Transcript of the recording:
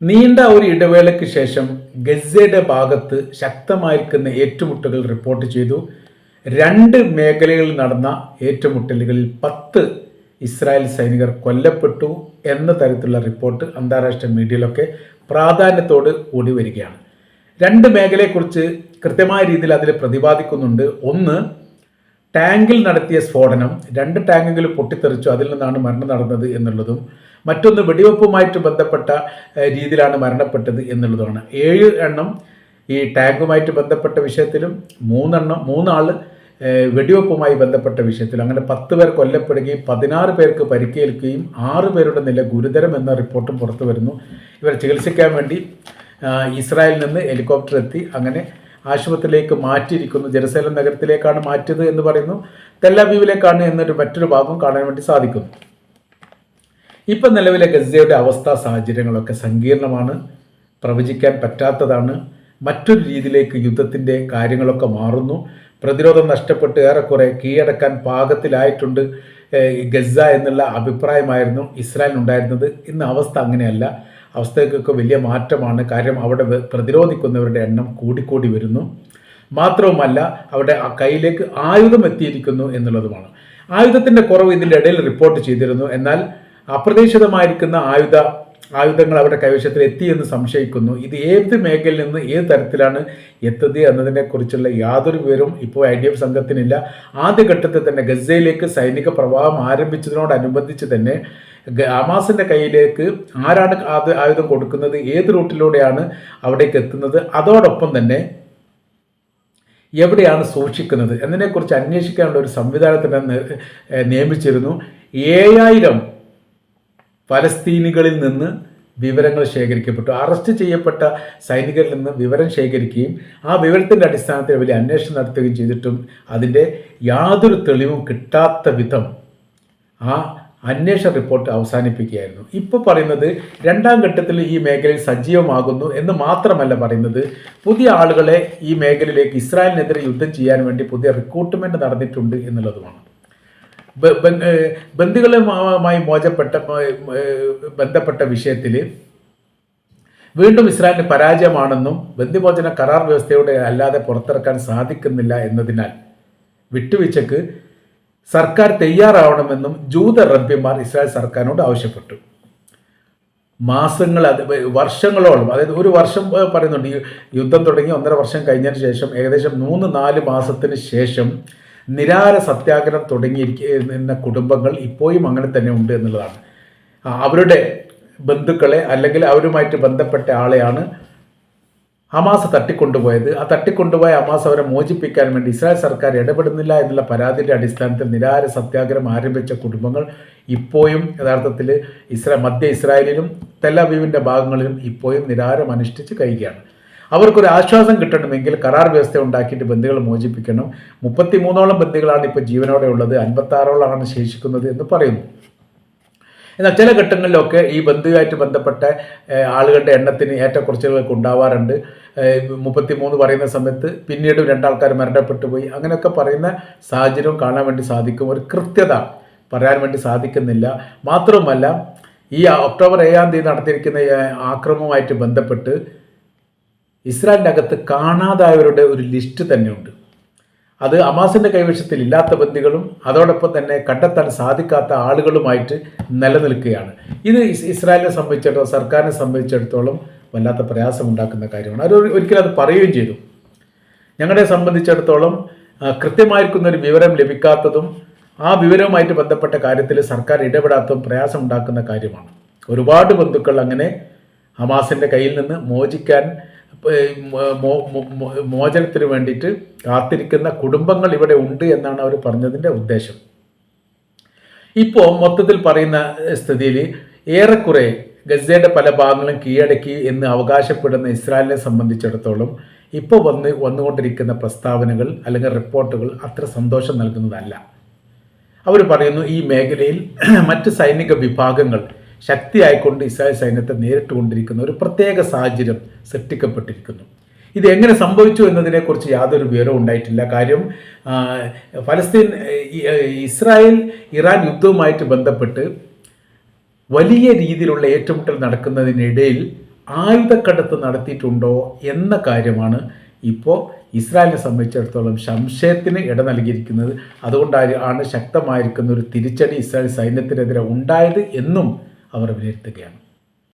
നീണ്ട ഒരു ഇടവേളയ്ക്ക് ശേഷം ഗസയുടെ ഭാഗത്ത് ശക്തമായിരിക്കുന്ന ഏറ്റുമുട്ടലുകൾ റിപ്പോർട്ട് ചെയ്തു. രണ്ട് മേഖലകളിൽ നടന്ന ഏറ്റുമുട്ടലുകളിൽ പത്ത് ഇസ്രായേൽ സൈനികർ കൊല്ലപ്പെട്ടു എന്ന തരത്തിലുള്ള റിപ്പോർട്ട് അന്താരാഷ്ട്ര മീഡിയയിലൊക്കെ പ്രാധാന്യത്തോട് കൂടി വരികയാണ്. രണ്ട് മേഖലയെക്കുറിച്ച് കൃത്യമായ രീതിയിൽ അതിൽ പ്രതിപാദിക്കുന്നുണ്ട്. ഒന്ന് ടാങ്കിൽ നടത്തിയ സ്ഫോടനം രണ്ട് ടാങ്കുകൾ പൊട്ടിത്തെറിച്ചു. അതിൽ നിന്നാണ് മരണം നടന്നത് എന്നുള്ളതും മറ്റൊന്ന് വെടിവെപ്പുമായിട്ട് ബന്ധപ്പെട്ട രീതിയിലാണ് മരണപ്പെട്ടത് എന്നുള്ളതുമാണ്. ഏഴ് എണ്ണം ഈ ടാങ്കുമായിട്ട് ബന്ധപ്പെട്ട വിഷയത്തിലും മൂന്നെണ്ണം മൂന്നാൾ വെടിവെപ്പുമായി ബന്ധപ്പെട്ട വിഷയത്തിൽ അങ്ങനെ പത്ത് പേർ കൊല്ലപ്പെടുകയും പതിനാറ് പേർക്ക് പരിക്കേൽക്കുകയും ആറ് പേരുടെ നില ഗുരുതരം എന്ന റിപ്പോർട്ടും പുറത്തു വരുന്നു. ഇവർ ചികിത്സിക്കാൻ വേണ്ടി ഇസ്രായേലിൽ നിന്ന് ഹെലികോപ്റ്റർ എത്തി. അങ്ങനെ ആശുപത്രിയിലേക്ക് മാറ്റിയിരിക്കുന്നു. ജെറുസലേം നഗരത്തിലേക്കാണ് മാറ്റിയത് എന്ന് പറയുന്നു. തെല്ലബീവിലേക്കാണ് എന്നൊരു മറ്റൊരു ഭാഗം കാണാൻ വേണ്ടി സാധിക്കുന്നു. ഇപ്പം നിലവിലെ ഗസയുടെ അവസ്ഥാ സാഹചര്യങ്ങളൊക്കെ സങ്കീർണമാണ് പ്രവചിക്കാൻ പറ്റാത്തതാണ്. മറ്റൊരു രീതിയിലേക്ക് യുദ്ധത്തിന്റെ കാര്യങ്ങളൊക്കെ മാറുന്നു. പ്രതിരോധം നഷ്ടപ്പെട്ട് ഏറെക്കുറെ കീഴടക്കാൻ പാകത്തിലായിട്ടുണ്ട് ഗസ എന്നുള്ള അഭിപ്രായമായിരുന്നു ഇസ്രായേലിനുണ്ടായിരുന്നത്. ഇന്ന് അവസ്ഥ അങ്ങനെയല്ല. അവസ്ഥയ്ക്കൊക്കെ വലിയ മാറ്റമാണ്. കാര്യം അവിടെ പ്രതിരോധിക്കുന്നവരുടെ എണ്ണം കൂടിക്കൂടി വരുന്നു. മാത്രവുമല്ല അവിടെ കയ്യിലേക്ക് ആയുധം എത്തിയിരിക്കുന്നു എന്നുള്ളതുമാണ്. ആയുധത്തിന്റെ കുറവ് ഇതിന്റെ ഇടയിൽ റിപ്പോർട്ട് ചെയ്തിരുന്നു. എന്നാൽ അപ്രതീക്ഷിതമായിരിക്കുന്ന ആയുധ ആയുധങ്ങൾ അവരുടെ കൈവശത്തിൽ എത്തി എന്ന് സംശയിക്കുന്നു. ഇത് ഏത് മേഖലയിൽ നിന്ന് ഏത് തരത്തിലാണ് എത്തത് എന്നതിനെക്കുറിച്ചുള്ള യാതൊരു വിവരവും ഇപ്പോൾ ഐ ഡി എഫ് സംഘത്തിനില്ല. ആദ്യഘട്ടത്തിൽ തന്നെ ഗസയിലേക്ക് സൈനിക പ്രവാഹം ആരംഭിച്ചതിനോടനുബന്ധിച്ച് തന്നെ ഹമാസിന്റെ കയ്യിലേക്ക് ആരാണ് അത് ആയുധം കൊടുക്കുന്നത് ഏത് റൂട്ടിലൂടെയാണ് അവിടേക്ക് എത്തുന്നത് അതോടൊപ്പം തന്നെ എവിടെയാണ് സൂക്ഷിക്കുന്നത് എന്നതിനെക്കുറിച്ച് അന്വേഷിക്കാനുള്ള ഒരു സംവിധാനത്തിനെ നിയമിച്ചിരുന്നു. ഏഴായിരം ഫലസ്തീനികളിൽ നിന്ന് വിവരങ്ങൾ ശേഖരിക്കപ്പെട്ടു. അറസ്റ്റ് ചെയ്യപ്പെട്ട സൈനികരിൽ നിന്ന് വിവരം ശേഖരിക്കുകയും ആ വിവരത്തിന്റെ അടിസ്ഥാനത്തിൽ വലിയ അന്വേഷണം നടത്തുകയും ചെയ്തിട്ടും അതിന്റെ യാതൊരു തെളിവും കിട്ടാത്ത വിധം ആ അന്വേഷണ റിപ്പോർട്ട് അവസാനിപ്പിക്കുകയായിരുന്നു. ഇപ്പോൾ പറയുന്നത് രണ്ടാം ഘട്ടത്തിൽ ഈ മേഖലയിൽ സജീവമാകുന്നു എന്ന് മാത്രമല്ല പറയുന്നത് പുതിയ ആളുകളെ ഈ മേഖലയിലേക്ക് ഇസ്രായേലിനെതിരെ യുദ്ധം ചെയ്യാൻ വേണ്ടി പുതിയ റിക്രൂട്ട്മെന്റ് നടന്നിട്ടുണ്ട് എന്നുള്ളതുമാണ്. ബ- ബ- ഏഹ് ബന്ദികളുമായി മോചപ്പെട്ട ബന്ധപ്പെട്ട വിഷയത്തിൽ വീണ്ടും ഇസ്രായേലിന് പരാജയമാണെന്നും ബന്ധുമോചന കരാർ വ്യവസ്ഥയോടെ അല്ലാതെ പുറത്തിറക്കാൻ സാധിക്കുന്നില്ല എന്നതിനാൽ വിട്ടുവീഴ്ചക്ക് സർക്കാർ തയ്യാറാവണമെന്നും ജൂത റബ്യന്മാർ ഇസ്രായേൽ സർക്കാരിനോട് ആവശ്യപ്പെട്ടു. മാസങ്ങൾ അത് വർഷങ്ങളോളം അതായത് ഒരു വർഷം പറയുന്നുണ്ട്. യുദ്ധം തുടങ്ങി ഒന്നര വർഷം കഴിഞ്ഞതിന് ശേഷം ഏകദേശം മൂന്ന് നാല് മാസത്തിന് ശേഷം നിരാര സത്യാഗ്രഹം തുടങ്ങിയിരിക്കുന്ന കുടുംബങ്ങൾ ഇപ്പോഴും അങ്ങനെ തന്നെ ഉണ്ട് എന്നുള്ളതാണ്. അവരുടെ ബന്ധുക്കളെ അല്ലെങ്കിൽ അവരുമായിട്ട് ബന്ധപ്പെട്ട ആളെയാണ് ഹമാസ് തട്ടിക്കൊണ്ടുപോയത്. ആ തട്ടിക്കൊണ്ടുപോയ ഹമാസ് അവരെ മോചിപ്പിക്കാൻ വേണ്ടി ഇസ്രായേൽ സർക്കാർ ഇടപെടുന്നില്ല എന്നുള്ള പരാതിയുടെ അടിസ്ഥാനത്തിൽ നിരാര സത്യാഗ്രഹം ആരംഭിച്ച കുടുംബങ്ങൾ ഇപ്പോഴും യഥാർത്ഥത്തിൽ ഇസ്രാ മധ്യ ഇസ്രായേലിലും തെല്ലവീവിന്റെ ഭാഗങ്ങളിലും ഇപ്പോഴും നിരാരം അനുഷ്ഠിച്ച് കഴിയുകയാണ്. അവർക്കൊരു ആശ്വാസം കിട്ടണമെങ്കിൽ കരാർ വ്യവസ്ഥ ഉണ്ടാക്കിയിട്ട് ബന്ധുകൾ മോചിപ്പിക്കണം. മുപ്പത്തി മൂന്നോളം ബന്ധുക്കളാണ് ഇപ്പോൾ ജീവനോടെ ഉള്ളത്. അൻപത്താറോളമാണ് ശേഷിക്കുന്നത് എന്ന് പറയുന്നു. എന്നാൽ ചില ഘട്ടങ്ങളിലൊക്കെ ഈ ബന്ധുവായിട്ട് ബന്ധപ്പെട്ട ആളുകളുടെ എണ്ണത്തിന് ഏറ്റക്കുറച്ചിലുകളൊക്കെ ഉണ്ടാവാറുണ്ട്. മുപ്പത്തി മൂന്ന് പറയുന്ന സമയത്ത് പിന്നീട് രണ്ടാൾക്കാർ മരണപ്പെട്ടു പോയി. അങ്ങനെയൊക്കെ പറയുന്ന സാഹചര്യം കാണാൻ വേണ്ടി സാധിക്കും. ഒരു കൃത്യത പറയാൻ വേണ്ടി സാധിക്കുന്നില്ല. മാത്രവുമല്ല ഈ ഒക്ടോബർ ഏഴാം തീയതി നടത്തിയിരിക്കുന്ന ആക്രമവുമായിട്ട് ബന്ധപ്പെട്ട് ഇസ്രായേലിന്റെ അകത്ത് കാണാതായവരുടെ ഒരു ലിസ്റ്റ് തന്നെയുണ്ട്. അത് അമാസിന്റെ കൈവശത്തിൽ ഇല്ലാത്ത ബന്ധികളും അതോടൊപ്പം തന്നെ കണ്ടെത്താൻ സാധിക്കാത്ത ആളുകളുമായിട്ട് നിലനിൽക്കുകയാണ്. ഇത് ഇസ് ഇസ്രായേലിനെ സംബന്ധിച്ചിടത്തോളം സർക്കാരിനെ സംബന്ധിച്ചിടത്തോളം വല്ലാത്ത പ്രയാസമുണ്ടാക്കുന്ന കാര്യമാണ്. അവർ ഒരിക്കലും അത് പറയുകയും ചെയ്തു. ഞങ്ങളെ സംബന്ധിച്ചിടത്തോളം കൃത്യമായിരിക്കുന്ന ഒരു വിവരം ലഭിക്കാത്തതും ആ വിവരവുമായിട്ട് ബന്ധപ്പെട്ട കാര്യത്തിൽ സർക്കാർ ഇടപെടാത്തതും പ്രയാസമുണ്ടാക്കുന്ന കാര്യമാണ്. ഒരുപാട് ബന്ധുക്കൾ അങ്ങനെ ഹമാസിന്റെ കയ്യിൽ നിന്ന് മോചിക്കാൻ മോചനത്തിന് വേണ്ടിയിട്ട് കാത്തിരിക്കുന്ന കുടുംബങ്ങൾ ഇവിടെ ഉണ്ട് എന്നാണ് അവർ പറഞ്ഞതിന്റെ ഉദ്ദേശം. ഇപ്പോൾ മൊത്തത്തിൽ പറയുന്ന സ്ഥിതിയിൽ ഏറെക്കുറെ ഗസയുടെ പല ഭാഗങ്ങളും കീഴടക്കി എന്ന് അവകാശപ്പെടുന്ന ഇസ്രായേലിനെ സംബന്ധിച്ചിടത്തോളം ഇപ്പോൾ വന്ന് വന്നുകൊണ്ടിരിക്കുന്ന പ്രസ്താവനകൾ അല്ലെങ്കിൽ റിപ്പോർട്ടുകൾ അത്ര സന്തോഷം നൽകുന്നതല്ല. അവർ പറയുന്നു ഈ മേഖലയിൽ മറ്റ് സൈനിക വിഭാഗങ്ങൾ ശക്തിയായിക്കൊണ്ട് ഇസ്രായേൽ സൈന്യത്തെ നേരിട്ടുകൊണ്ടിരിക്കുന്ന ഒരു പ്രത്യേക സാഹചര്യം സൃഷ്ടിക്കപ്പെട്ടിരിക്കുന്നു. ഇത് എങ്ങനെ സംഭവിച്ചു എന്നതിനെക്കുറിച്ച് യാതൊരു വിവരവും ഉണ്ടായിട്ടില്ല. കാര്യം ഫലസ്തീൻ ഇസ്രായേൽ ഇറാൻ യുദ്ധവുമായിട്ട് ബന്ധപ്പെട്ട് വലിയ രീതിയിലുള്ള ഏറ്റുമുട്ടൽ നടക്കുന്നതിനിടയിൽ ആയുധക്കടത്ത് നടത്തിയിട്ടുണ്ടോ എന്ന കാര്യമാണ് ഇപ്പോൾ ഇസ്രായേലിനെ സംബന്ധിച്ചിടത്തോളം സംശയത്തിന് ഇട നൽകിയിരിക്കുന്നത്. അതുകൊണ്ടാണ് ശക്തമായിരിക്കുന്ന ഒരു തിരിച്ചടി ഇസ്രായേൽ സൈന്യത്തിനെതിരെ ഉണ്ടായത് എന്നും അവർ വിലയിരുത്തുകയാണ്.